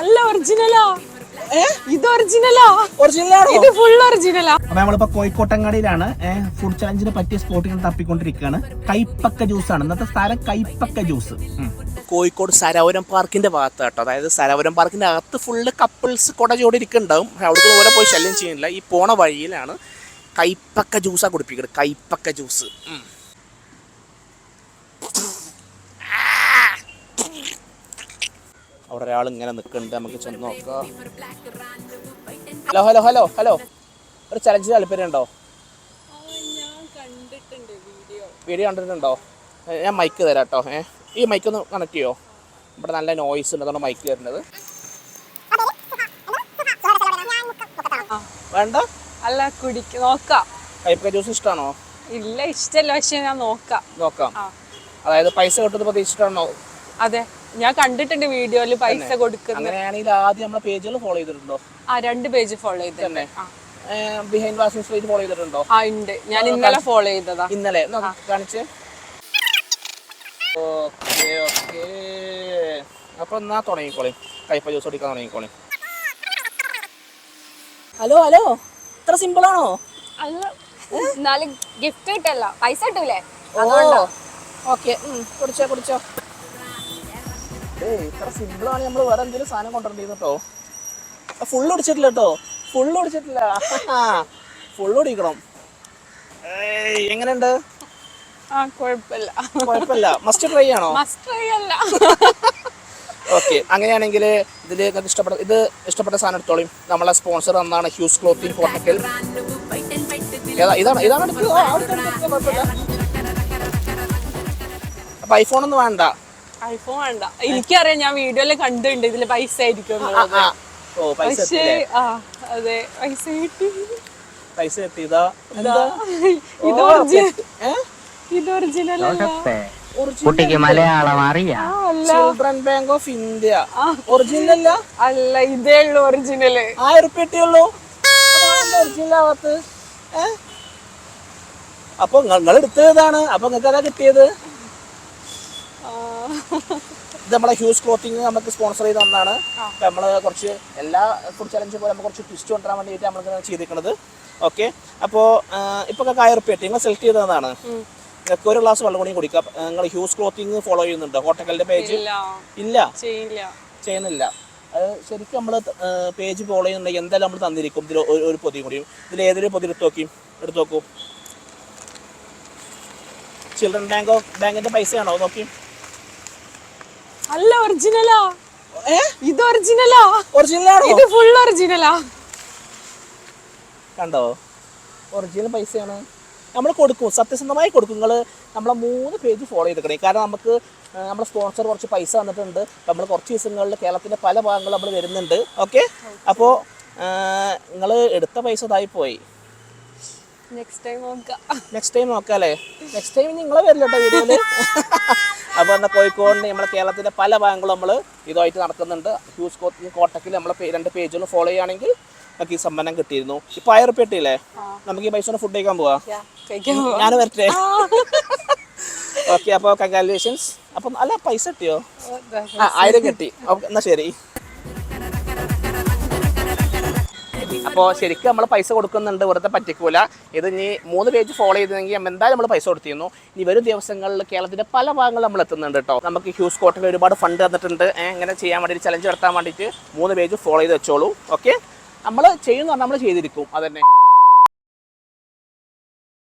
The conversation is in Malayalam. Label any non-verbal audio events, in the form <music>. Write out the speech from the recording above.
അല്ല ഒറിജിനലാ ഇത് ഒറിജിനലാ ഒറിജിനലാണോ ഇത് ഫുൾ ഒറിജിനലാ അപ്പൊ നമ്മളിപ്പോ കോഴിക്കോട്ടങ്ങാടിയിലാണ് ഫുഡ് ചലഞ്ചിന് പറ്റിയ സ്പോട്ട് ഇങ്ങനെ തപ്പിക്കൊണ്ടിരിക്കുകയാണ് കൈപ്പക്ക ജ്യൂസ് ആണ്. ഇന്നത്തെ സ്ഥലം കൈപ്പക്ക ജ്യൂസ് കോഴിക്കോട് സരോവരം പാർക്കിന്റെ ഭാഗത്ത് കേട്ടോ അതായത് സരോവരം പാർക്കിന്റെ അകത്ത് ഫുള്ള് കപ്പിൾസ് കൊട ഇരിക്കുന്നുണ്ടാവും. അവിടെ ഓരോ പോയി ശല്യം ചെയ്യുന്നില്ല. ഈ പോണ വഴിയിലാണ് കൈപ്പക്ക ജ്യൂസാണ് കുടിപ്പിക്കുന്നത്. കൈപ്പക്ക ജ്യൂസ് അവിടെ ഒരാൾ ഇങ്ങനെ നിൽക്കുന്നുണ്ട്. നമുക്ക് ചെന്ന് നോക്കാം. Hello hello hello hello. ഒരു ചലഞ്ച് താല്പര്യമുണ്ടോ? വീഡിയോ കണ്ടിട്ടുണ്ടോ? ഞാൻ മൈക്ക് തരാം കേട്ടോ ഏ ഈ മൈക്ക് ഒന്ന് കണക്ട് ചെയ്യോ? ഇവിടെ നല്ല നോയിസ് ഉണ്ട്. അതാണ് മൈക്ക് തരുന്നത് വേണ്ട? അല്ല കുടിക്ക നോക്കാം. കൈപ്പക്ക ജ്യൂസ് ഇഷ്ടമാണോ ഇല്ല ഇഷ്ടമല്ല പക്ഷെ ഞാൻ നോക്കാം. നോക്കാം. അതായത് പൈസ കിട്ടുന്നത് പ്രതീക്ഷിച്ചിട്ടാണോ? അതെ. ഞാൻ കണ്ടിട്ടുണ്ട് വീഡിയോയിൽ പൈസ കൊടുക്കുന്നത്. അങ്ങനെയാണെങ്കിൽ ആദ്യം നമ്മളെ പേജുകൾ ഫോളോ ചെയ്തിട്ടുണ്ടോ? ആ രണ്ട് പേജ് ഫോളോ ചെയ്തിട്ടുണ്ട്. ആ. ബിഹൈൻഡ് വാഷിംഗ് പേജ് ഫോളോ ചെയ്തിട്ടുണ്ടോ? ആ ഉണ്ട്. ഞാൻ ഇന്നലെ ഫോളോ ചെയ്തതാ. ഇന്നലെ. കാണിച്ച്. Okay okay. അപ്പൊ എന്നാ തുടങ്ങിക്കോളി? കൈപ്പ ജ്യൂസ് കുടിക്കാൻ തുടങ്ങിക്കോളി. Hello hello. ഇത്ര സിമ്പിൾ ആണോ? അല്ല എന്നാലും ഗിഫ്റ്റ് കിട്ടല്ല. പൈസ കിട്ടൂലേ? ഓ. ഓക്കെ കുടിച്ചോ കുടിച്ചോ. ഏയ് ഇത്ര സിമ്പിൾ ആണ് നമ്മൾ വേറെ എന്തെങ്കിലും സാധനം കൊണ്ടുവരേണ്ടത് കേട്ടോ ഫുള്ള് ഒടിച്ചിട്ടില്ല കേട്ടോ ഫുള്ള് ഒടിച്ചിട്ടില്ല. ഫുള്ള് ഒടിക്കണം. എങ്ങനെയുണ്ട്? കുഴപ്പമില്ല കുഴപ്പമില്ല മസ്റ്റ് ട്രൈ ആണോ? മസ്റ്റ് ട്രൈ അല്ല. ഓക്കെ അങ്ങനെയാണെങ്കിൽ ഇതിൽ നിങ്ങൾക്ക് ഇഷ്ടപ്പെട്ട ഇത് ഇഷ്ടപ്പെട്ട സാധനം എടുത്തോളൂ. നമ്മളെ സ്പോൺസർ എന്നാണ് ഹ്യൂസ് ക്ലോത്തിങ് കോട്ടക്കൽ ഇതാണ് ഇതാണ് എടുത്തത്? അപ്പൊ ഐഫോൺ ഒന്നും വേണ്ട. ഐഫോൺ വേണ്ട. എനിക്കറിയാം ഞാൻ വീഡിയോയിൽ കണ്ടിട്ടുണ്ട്. ഇതിൽ പൈസ ആയിരിക്കും പക്ഷേ ആ അതെ പൈസ കിട്ടി. പൈസ എത്തിയതാ? ഇത് ഓ, ഒറിജിനൽ ഏ? ഇത് ഒറിജിനൽ കുട്ടിക്ക് മലയാളം അറിയാം. Children bank of India original അല്ല? അല്ല ഇതേ ഉള്ളൂ ഒറിജിനൽ ആയിരം ഉറുപ്പ്യ കിട്ടിയുള്ളൂ. ഒറിജിനൽ ആവാത്ത അപ്പൊ നിങ്ങൾ എടുത്തതാണ് അപ്പൊ നിങ്ങൾക്ക് അതാ കിട്ടിയത്? ഇത് നമ്മളെ ഹ്യൂസ് ക്ലോത്തിങ് നമുക്ക് സ്പോൺസർ ചെയ്ത് തന്നാണ് അപ്പൊ നമ്മൾ കുറച്ച് എല്ലാ ഫുഡ് ചലഞ്ച് പോലെ നമ്മൾ കുറച്ച് ട്വിസ്റ്റ് കൊണ്ടുവരാൻ വേണ്ടിയിട്ട് നമ്മൾ ചെയ്തിരിക്കുന്നത് ഓക്കെ അപ്പോൾ ഇപ്പൊ നിങ്ങൾക്ക് ആയിരം ഉറുപ്പ്യ നിങ്ങൾ സെലക്ട് ചെയ്തതാണ് നിങ്ങൾക്ക് ഒരു ഗ്ലാസ് വെള്ളം കൂടി കുടിക്കാം. നിങ്ങൾ ഹ്യൂസ് ക്ലോത്തിങ് ഫോളോ ചെയ്യുന്നുണ്ടോ? ഹോട്ടലിന്റെ പേജ് ഇല്ല. ചെയ്യുന്നില്ല. അത് ശരിക്കും നമ്മൾ പേജ് ഫോളോ ചെയ്യുന്നുണ്ടെങ്കിൽ എന്തായാലും നമ്മൾ തന്നിരിക്കും. ഇതിൽ ഒരു പൊതി കൂടി ഇതിൽ ഏതൊരു പൊതി എടുത്ത് നോക്കി? എടുത്ത് നോക്കൂ. ചിൽഡ്രൻ ബാങ്കോ ബാങ്കിന്റെ പൈസയാണോ? നോക്കി. അല്ല ഒറിജിനലാ ഇത് ഒറിജിനലാ ഒറിജിനലാണോ ഇത് ഫുൾ ഒറിജിനലാ കണ്ടോ? ഒറിജിനൽ പൈസയാണ്. നമ്മൾ കൊടുക്കും. സത്യസന്ധമായി കൊടുക്കും. നിങ്ങൾ നമ്മളെ മൂന്ന് പേജ് ഫോളോ ചെയ്തിരിക്കണേ. കാരണം നമുക്ക് നമ്മുടെ സ്പോൺസർ കുറച്ച് പൈസ തന്നിട്ടുണ്ട്. നമ്മൾ കുറച്ച് ദിവസങ്ങളിൽ കേരളത്തിന്റെ പല ഭാഗങ്ങളും നമ്മൾ വരുന്നുണ്ട്. ഓക്കെ അപ്പോൾ നിങ്ങൾ എടുത്ത പൈസ ഇതായി പോയി. നെക്സ്റ്റ് ടൈം നോക്കാം. നെക്സ്റ്റ് ടൈം നോക്കാം അല്ലേ? നെക്സ്റ്റ് ടൈം നിങ്ങളെ വരില്ല കേട്ടോ വീഡിയോയിൽ. <laughs> അപ്പോൾ എന്നാൽ കോഴിക്കോട് നമ്മളെ കേരളത്തിന്റെ പല ഭാഗങ്ങളും നമ്മൾ ഇതുമായിട്ട് നടക്കുന്നുണ്ട്. ഹ്യൂസ് കോട്ടക്കിൽ നമ്മളെ രണ്ട് പേജുകൾ ഫോളോ ചെയ്യുകയാണെങ്കിൽ നമുക്ക് ഈ സമ്മാനം കിട്ടിയിരുന്നു. ഇപ്പൊ ആയിരം റുപ്യ കിട്ടിയില്ലേ നമുക്ക് ഈ പൈസ ഒന്ന് ഫുഡ് കഴിക്കാൻ പോവാ. ഞാൻ വരട്ടെ. ഓക്കെ അപ്പോൾ കൺഗ്രാറ്റുലേഷൻസ് അപ്പം അല്ല പൈസ കിട്ടിയോ? ആയിരം കിട്ടി. ഓക്കെ എന്നാ ശരി. അപ്പോൾ ശരിക്കും നമ്മൾ പൈസ കൊടുക്കുന്നുണ്ട് വെറുതെ പറ്റിക്കൂല. ഇത് ഇനി മൂന്ന് പേജ് ഫോളോ ചെയ്തെങ്കിൽ എന്തായാലും നമ്മൾ പൈസ കൊടുത്തിരുന്നു. ഇനി വരും ദിവസങ്ങളിൽ കേരളത്തിന്റെ പല ഭാഗങ്ങളും നമ്മൾ എത്തുന്നുണ്ട് കേട്ടോ നമുക്ക് ഹ്യൂസ് കോട്ടിൽ ഒരുപാട് ഫണ്ട് തന്നിട്ടുണ്ട്. ഇങ്ങനെ ചെയ്യാൻ വേണ്ടിയിട്ട് ചലഞ്ച് നടത്താൻ വേണ്ടിയിട്ട് മൂന്ന് പേജ് ഫോളോ ചെയ്ത് വെച്ചോളൂ. ഓക്കെ നമ്മൾ ചെയ്യുന്ന നമ്മൾ ചെയ്തിരിക്കും. അതന്നെ